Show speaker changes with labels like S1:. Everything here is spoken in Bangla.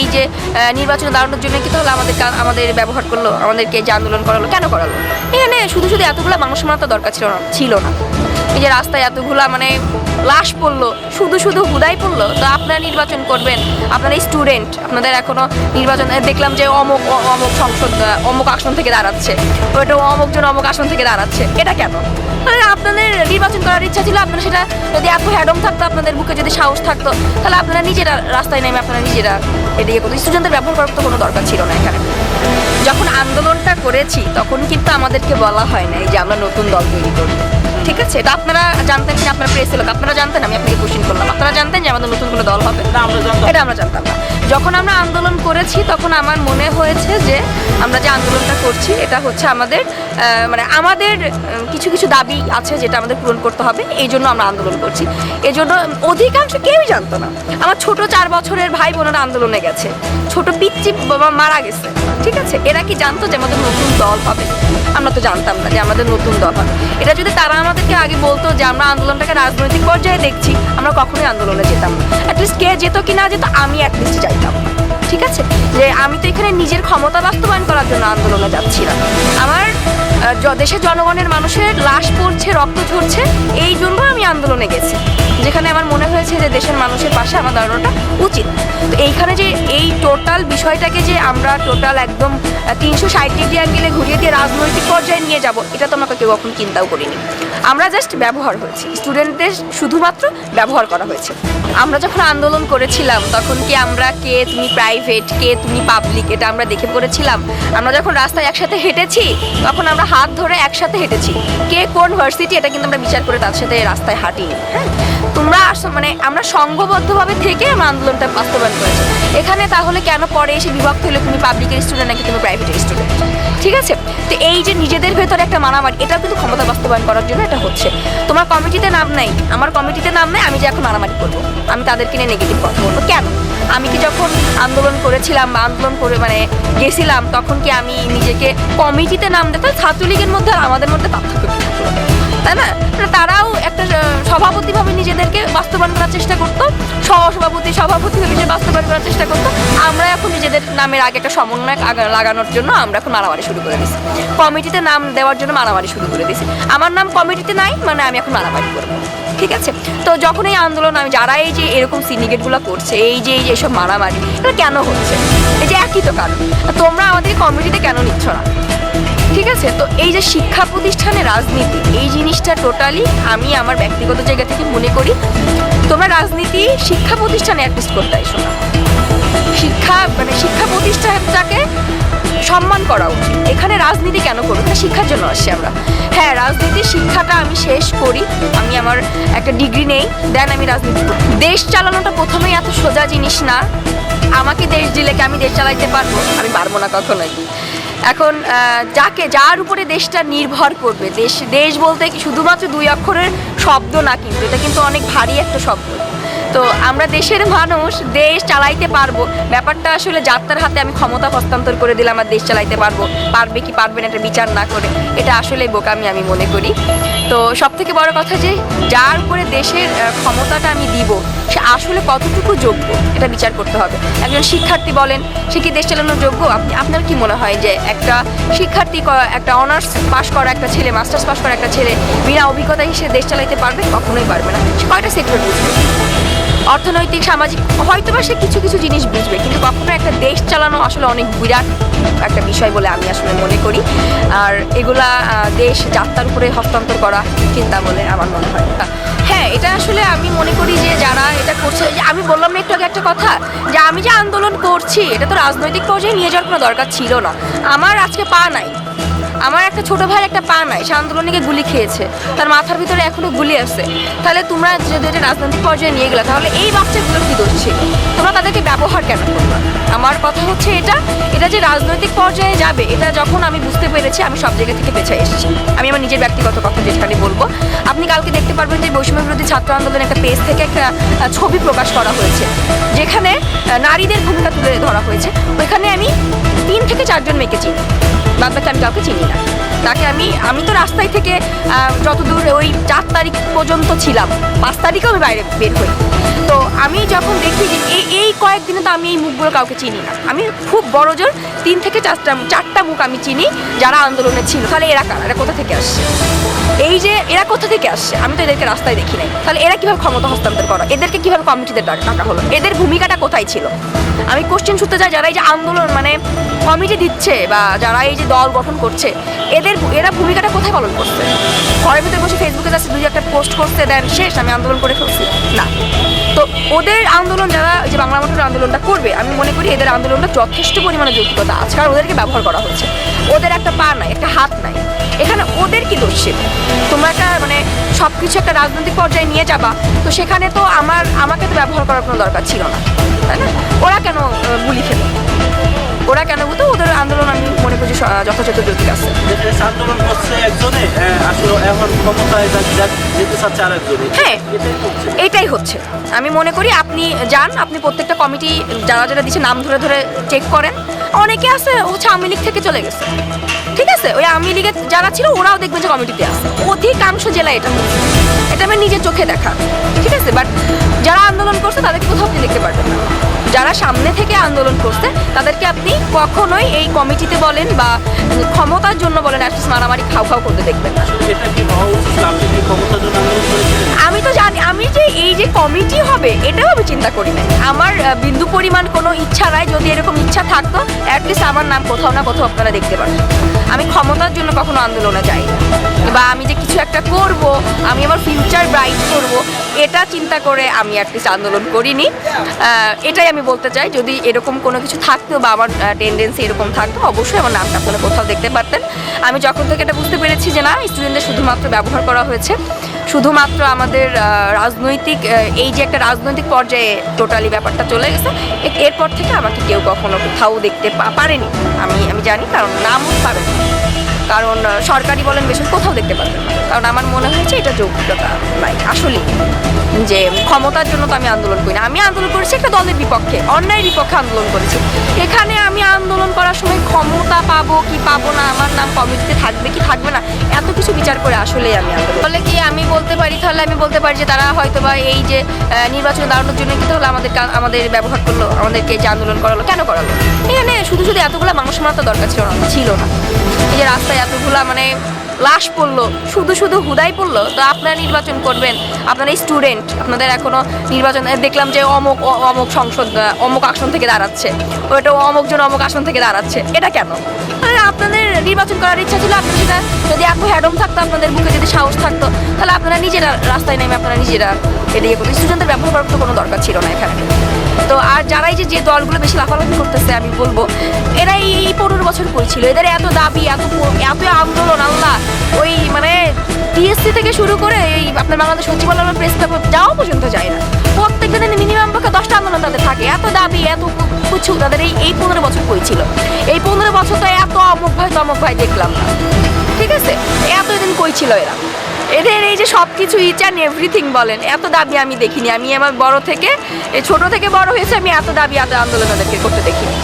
S1: এই যে নির্বাচন দাঁড়ানোর জন্য কি তাহলে আমাদের আমাদের ব্যবহার করল, আমাদেরকে যে আন্দোলন করালো, কেন করালো? এখানে শুধু শুধু এতগুলো মানুষ মারা দরকার ছিল না ছিল না। যে রাস্তায় এতগুলা মানে লাশ পড়ল, শুধু শুধু হুদাই পড়ল, তো আপনারা নির্বাচন করবেন। আপনারা স্টুডেন্ট আপনাদের এখনও নির্বাচন দেখলাম যে অমুক অমুক সংসদ অমুক আসন থেকে দাঁড়াচ্ছে। ওইটা অমুক জন অমুক আসন থেকে দাঁড়াচ্ছে। এটা কেন? তাহলে আপনাদের নির্বাচন করার ইচ্ছা ছিল, আপনারা সেটা যদি এত হ্যাডম থাকতো, আপনাদের বুকে যদি সাহস থাকতো, তাহলে আপনারা নিজেরা রাস্তায় নেমে আপনারা নিজেরা এদিকে করতো স্টুডেন্টদের ব্যবহার করার তো কোনো দরকার ছিল না এখানে। যখন আন্দোলনটা করেছি, তখন কিন্তু আমাদেরকে বলা হয় না যে আমরা নতুন দল তৈরি করব। ঠিক আছে? এটা আপনারা জানতেন যে আপনারা প্রেস লোক আপনারা জানতেন আমি আপনাকে কোশ্চেন করলাম। আপনারা জানতেন যে আমাদের নতুন কোনো দল হবে? এটা আমরা জানতাম না। যখন আমরা আন্দোলন করেছি তখন আমার মনে হয়েছে যে আমরা যে আন্দোলনটা করছি এটা হচ্ছে আমাদের মানে আমাদের কিছু কিছু দাবি আছে যেটা আমাদের পূরণ করতে হবে, এই জন্য আমরা আন্দোলন করছি। এই জন্য অধিকাংশ কেউই জানতো না। আমার ছোট চার বছরের ভাই বোনেরা আন্দোলনে গেছে। ছোট বাবা মারা গেছে। ঠিক আছে? এরা কি জানতো যে আমাদের নতুন দল হবে? আমরা তো জানতাম না যে আমাদের নতুন দল হবে। এটা যদি তারা আমাদেরকে আগে বলতো যে আমরা আন্দোলনটাকে রাজনৈতিক পর্যায়ে দেখছি, আমরা কখনোই আন্দোলনে যেতাম না। অ্যাটলিস্ট কে যেত কি না যেত আমি অ্যাটলিস্ট যাইতাম। ঠিক আছে? যে আমি তো এখানে নিজের ক্ষমতা বাস্তবায়ন করার জন্য আন্দোলনে যাচ্ছি না আমার দেশের জনগণের মানুষের লাশ পড়ছে, রক্ত ঝরছে, এই জন্য আমি আন্দোলনে গেছি। যেখানে আমার মনে হয়েছে যে দেশের মানুষের পাশে আমার দাঁড়ানোটা উচিত। তো এইখানে যে এই টোটাল বিষয়টাকে যে আমরা টোটাল একদম তিনশো ষাট ডিগ্রি অ্যাঙ্গেলে ঘুরিয়ে দিয়ে রাজনৈতিক পর্যায়ে নিয়ে যাব, এটা তো আমাকে কেউ কখন চিন্তাও করিনি। আমরা জাস্ট ব্যবহার হয়েছি। স্টুডেন্টদের শুধুমাত্র ব্যবহার করা হয়েছে। আমরা যখন আন্দোলন করেছিলাম, তখন কি আমরা কে তুমি প্রাইভেট কে তুমি পাবলিক এটা আমরা দেখে পড়েছিলাম। আমরা যখন রাস্তায় একসাথে হেঁটেছি, তখন আমরা হাত ধরে একসাথে হেঁটেছি। কে কোন ভার্সিটি এটা কিন্তু আমরা বিচার করে তার সাথে রাস্তায় হাঁটিনি হ্যাঁ? তোমরা আস- মানে আমরা সংঘবদ্ধভাবে থেকে আমরা আন্দোলনটা বাস্তবায়ন করেছি। এখানে তাহলে কেন পরে এসে বিভক্ত হলে তুমি পাবলিকের স্টুডেন্ট নাকি তুমি প্রাইভেটের স্টুডেন্ট ঠিক আছে? তো এই যে নিজেদের ভেতরে একটা মারামারি, এটা কিন্তু ক্ষমতা বাস্তবায়ন করার জন্য এটা হচ্ছে। তোমার কমিটিতে নাম নেই, আমার কমিটিতে নাম নেই, আমি যে এখন মারামারি করব। আমি তাদেরকে নিয়ে নেগেটিভ কথা বলব। কেন? আমি কি যখন আন্দোলন করেছিলাম বা আন্দোলন করে মানে গেছিলাম, তখন কি আমি নিজেকে কমিটিতে নাম দিতাম ছাত্রলীগের মধ্যে আর আমাদের মধ্যে পার্থক্য? তাই না? মানে তারাও একটা সভাপতিভাবে নিজেদেরকে বাস্তবায়ন করার চেষ্টা করতো, সহসভাপতি, সভাপতি নিজে বাস্তবায়ন করার চেষ্টা করতো। আমরা এখন নিজেদের নামের আগে একটা সমন্বয় লাগানোর জন্য আমরা এখন মারামারি শুরু করে দিছি। কমিটিতে নাম দেওয়ার জন্য মারামারি শুরু করে দিছি। আমার নাম কমিটিতে নাই মানে আমি এখন মারামারি করব। ঠিক আছে? তো যখন এই আন্দোলন, আমি যারা এই যে এরকম সিন্ডিকেটগুলো করছে, এই যে এই যে এসব মারামারি, এটা কেন হচ্ছে? এই যে একই তো কারণ। তোমরা আমাদের কমিটিতে কেন নিচ্ছ না? ঠিক আছে? তো এই যে শিক্ষা প্রতিষ্ঠানে রাজনীতি, এই জিনিসটা টোটালি আমি আমার ব্যক্তিগত জায়গা থেকে মনে করি, তোমরা রাজনীতি, শিক্ষা প্রতিষ্ঠানে অ্যাটলিস্ট করতে এসো না। শিক্ষা মানে শিক্ষা প্রতিষ্ঠানটাকে সম্মান করা উচিত। এখানে রাজনীতি কেন করব? এখানে শিক্ষার জন্য আসছি আমরা। হ্যাঁ রাজনীতি শিক্ষাটা আমি শেষ করি। আমি আমার একটা ডিগ্রি নেই দেন আমি রাজনীতি করি। দেশ চালানোটা প্রথমেই এত সোজা জিনিস না। আমাকে দেশ দিলে কি আমি দেশ চালাইতে পারব? আমি পারব না কখনোই। এখন যাকে, যার উপরে দেশটা নির্ভর করবে, দেশ দেশ বলতে শুধুমাত্র দুই অক্ষরের শব্দ না কিন্তু, এটা কিন্তু অনেক ভারী একটা শব্দ। তো আমরা দেশের মানুষ, দেশ চালাইতে পারব। ব্যাপারটা আসলে যাত্রার হাতে আমি ক্ষমতা হস্তান্তর করে দিলাম আমার দেশ চালাইতে পারব। পারবে কি পারবে না এটা বিচার না করে। এটা আসলে বোকামি আমি মনে করি। তো সব থেকে বড় কথা যে, যার উপরে দেশের ক্ষমতাটা আমি দিব, সে আসলে কতটুকু যোগ্য, এটা বিচার করতে হবে। একজন শিক্ষার্থী বলেন, সে কি দেশ চালানোর যোগ্য? আপনি, আপনার কি মনে হয় যে, একটা শিক্ষার্থী একটা অনার্স পাস করা একটা ছেলে, মাস্টার্স পাস করা একটা ছেলে, বিনা অভিজ্ঞতায় সে দেশ চালাইতে পারবে? কখনোই পারবে না। সে কয়টা সেক্টর বুঝবে অর্থনৈতিক, সামাজিক হয়তো বা সে কিছু কিছু জিনিস বুঝবে, কিন্তু কখনো একটা দেশ চালানো আসলে অনেক বিরাট একটা বিষয় বলে আমি আসলে মনে করি। আর এগুলা দেশ যাত্রার উপরে হস্তান্তর করা চিন্তা বলে আমার মনে হয়। হ্যাঁ এটা আসলে আমি মনে করি যে যারা এটা করছে যে আমি বললাম না একটু আগে একটা কথা, যে আমি যে আন্দোলন করছি, এটা তো রাজনৈতিক পর্যায়ে নিয়ে যাওয়ার কোনো দরকার ছিল না। আমার আজকে পা নাই। আমার একটা ছোট ভাইয়ের একটা পা নাই, সে আন্দোলনে গিয়ে গুলি খেয়েছে। তার মাথার ভিতরে এখনও গুলি আছে। তাহলে তোমরা যদি এটা রাজনৈতিক পর্যায়ে নিয়ে গেলে, তাহলে এই বাচ্চাগুলোর কি ছিল তোমরা তাদেরকে ব্যবহার কেন করবে? আমার কথা হচ্ছে এটা এটা যে রাজনৈতিক পর্যায়ে যাবে, এটা যখন আমি বুঝতে পেরেছি, আমি সব জায়গা থেকে বেছে এসেছি। আমি আমার নিজের ব্যক্তিগত কথা যেখানে বলব। আপনি কালকে দেখতে পারবেন যে বৈষম্য বিরোধী ছাত্র আন্দোলনের একটা পেজ থেকে একটা ছবি প্রকাশ করা হয়েছে। যেখানে নারীদের ভূমিকা তুলে ধরা হয়েছে। ওইখানে আমি তিন থেকে চারজন মেয়েকে চিনি। বাদ বাকি আমি কাউকে চিনি না তাকে আমি আমি তো রাস্তায় থেকে যতদূর ওই চার তারিখ পর্যন্ত ছিলাম, পাঁচ তারিখেও আমি বাইরে বের হই। তো আমি যখন দেখি যে এই এই কয়েকদিনে তো আমি এই মুখগুলো কাউকে চিনি না। আমি খুব বড় জোর তিন থেকে চারটা চারটা মুখ আমি চিনি যারা আন্দোলনে ছিল। তাহলে এরা কারা? এরা কোথা থেকে আসছে? এই যে এরা কোথা থেকে আসছে? আমি তো এদেরকে রাস্তায় দেখি নাই। তাহলে এরা কীভাবে ক্ষমতা হস্তান্তর করা? এদেরকে কীভাবে কমিটিতে ডাকা হলো? এদের ভূমিকাটা কোথায় ছিল? আমি কোশ্চেন শুনতে চাই যারা এই যে আন্দোলন মানে কমিটি দিচ্ছে বা যারা এই যে দল গঠন করছে, এদের এরা ভূমিকাটা কোথায় পালন করছে? ঘরের ভিতরে বসে ফেসবুকে যাচ্ছে দুই একটা পোস্ট করছে দেন শেষ, আমি আন্দোলন করে ফেলছি। না। তো ওদের আন্দোলন যারা, যে বাংলা মোটর আন্দোলনটা করবে, আমি মনে করি এদের আন্দোলনটা যথেষ্ট পরিমাণে যৌক্তিকতা আছে, কারণ ওদেরকে ব্যবহার করা হচ্ছে। ওদের একটা পা নাই, একটা হাত নাই। এখানে ওদের কি দোষ ছিল? তোমরা একটা মানে সব কিছু একটা রাজনৈতিক পর্যায়ে নিয়ে যাবা, তো সেখানে তো আমার, আমাকে তো ব্যবহার করার কোনো দরকার ছিল না, তাই না? ওরা কেন গুলি খেলো? ওরা কেন বুঝতো ওদের আন্দোলন আমি মনে করি স- যথাযথ যৌক্তিক আছে।
S2: আন্দোলন করছে একজনে আসলে এখন ক্ষমতায় যা- যা- যেতে চাচ্ছে আর
S1: হ্যাঁ।
S2: এটাই হচ্ছে।
S1: আমি মনে করি আপনি যান আপনি প্রত্যেকটা কমিটি যারা যারা দিচ্ছে নাম ধরে ধরে চেক করেন। অনেকে আছে হচ্ছে আওয়ামী লীগ থেকে চলে গেছে। ঠিক আছে? ওই আওয়ামী লীগের যারা ছিল ওরাও দেখবেন যে কমিটিতে আছে। অধিকাংশ জেলায় এটা এটা আমি নিজের চোখে দেখা। ঠিক আছে? বাট যারা আন্দোলন করছে তাদেরকে যারা সামনে থেকে আন্দোলন করছে, তাদেরকে আপনি কখনোই এই কমিটিতে বলেন বা ক্ষমতার জন্য বলেন অ্যাটলিস্ট মারামারি খাও খাও করতে দেখবেন না। আমি তো জানি, আমি যে এই যে কমিটি হবে, এটাও আমি চিন্তা করি না আমার বিন্দু পরিমাণ কোনো ইচ্ছা নাই, যদি এরকম ইচ্ছা থাকতো অ্যাটলিস্ট আমার নাম কোথাও না কোথাও আপনারা দেখতে পারেন আমি ক্ষমতার জন্য কখনো আন্দোলনে যাই বা আমি যে কিছু একটা করব, আমি আমার ফিউচার ব্রাইট করব, এটা চিন্তা করে আমি অ্যাটলিস্ট আন্দোলন করিনি। এটাই আমি বলতে চাই, যদি এরকম কোনো কিছু থাকতো বা আমার টেন্ডেন্সি এরকম থাকতো, অবশ্যই আমার নামটা আপনারা কোথাও দেখতে পারতেন। আমি যখন থেকে এটা বুঝতে পেরেছি যে না স্টুডেন্টদের শুধুমাত্র ব্যবহার করা হয়েছে। শুধুমাত্র আমাদের রাজনৈতিক এই যে একটা রাজনৈতিক পর্যায়ে টোটালি ব্যাপারটা চলে গেছে এরপর থেকে আমাকে কেউ কখনো কোথাও দেখতে পারেনি আমি আমি জানি, কারণ নামও পাবেন। কারণ সরকারি বলেন বেশি কোথাও দেখতে পারবেন না। কারণ আমার মনে হয়েছে এটা যোগ্যতা নাই আসলেই। যে ক্ষমতার জন্য তো আমি আন্দোলন করি না। আমি আন্দোলন করেছি একটা দলের বিপক্ষে, অন্যায়ের বিপক্ষে আন্দোলন করেছি। এখানে আমি আন্দোলন করার সময় ক্ষমতা পাবো কি পাবো না, আমার নাম কমিটিতে থাকবে কি থাকবে না, এত কিছু বিচার করে আসলেই আমি আন্দোলন বলে কি আমি বলতে পারি, তাহলে আমি বলতে পারি যে তারা হয়তো বা এই যে নির্বাচন দাঁড়ানোর জন্য কি তাহলে আমাদের আমাদের ব্যবহার করল, আমাদেরকে যে আন্দোলন করালো, কেন করালো? এখানে শুধু শুধু এতগুলো মানুষ মারা তো দরকার ছিল না ছিল না। যে রাস্তায় এতগুলা মানে লাশ পড়ল, শুধু শুধু হুদাই পড়ল, তো আপনারা নির্বাচন করবেন। আপনারা স্টুডেন্ট আপনাদের এখনও নির্বাচন দেখলাম যে অমুক অমুক সংসদ অমুক আসন থেকে দাঁড়াচ্ছে। ওটা অমুক জন অমুক আসন থেকে দাঁড়াচ্ছে। এটা কেন? আপনাদের নির্বাচন করার ইচ্ছা ছিল, আপনি সেটা যদি এত হ্যাডম থাকতো, আপনাদের বুকে যদি সাহস থাকতো, তাহলে আপনারা নিজেরা রাস্তায় নেমে আপনারা নিজেরা এটা ইয়ে করতো স্টুডেন্টদের ব্যবহার করার তো কোনো দরকার ছিল না এখানে। তো আর যারাই যে যে দলগুলো বেশি লাফালাফি করতেছে, আমি বলব এরা এই পনেরো বছর করেছিল এদের এত দাবি, এত এত আন্দোলন, আল্লাহ। ওই মানে টিএসসি থেকে শুরু করে এই আপনার বাংলাদেশ সচিবালয় প্রেস ক্লাব যাওয়া পর্যন্ত যায় না। প্রত্যেকটা দিনে মিনিমাম পক্ষে দশটা আন্দোলন তাদের থাকে। এত দাবি, এত কিছু তাদের এই এই পনেরো বছর করেছিল এই পনেরো বছর তো এত অমুক ভাই তমুক ভাই দেখলাম না। ঠিক আছে? এতদিন কই ছিল এরা? এদের এই যে সব কিছু ইচ অ্যান্ড এভরিথিং বলেন, এত দাবি আমি দেখিনি। আমি আমার বড় থেকে ছোট থেকে বড় হয়েছে, আমি এত দাবি এত আন্দোলন ওদেরকে করতে দেখিনি।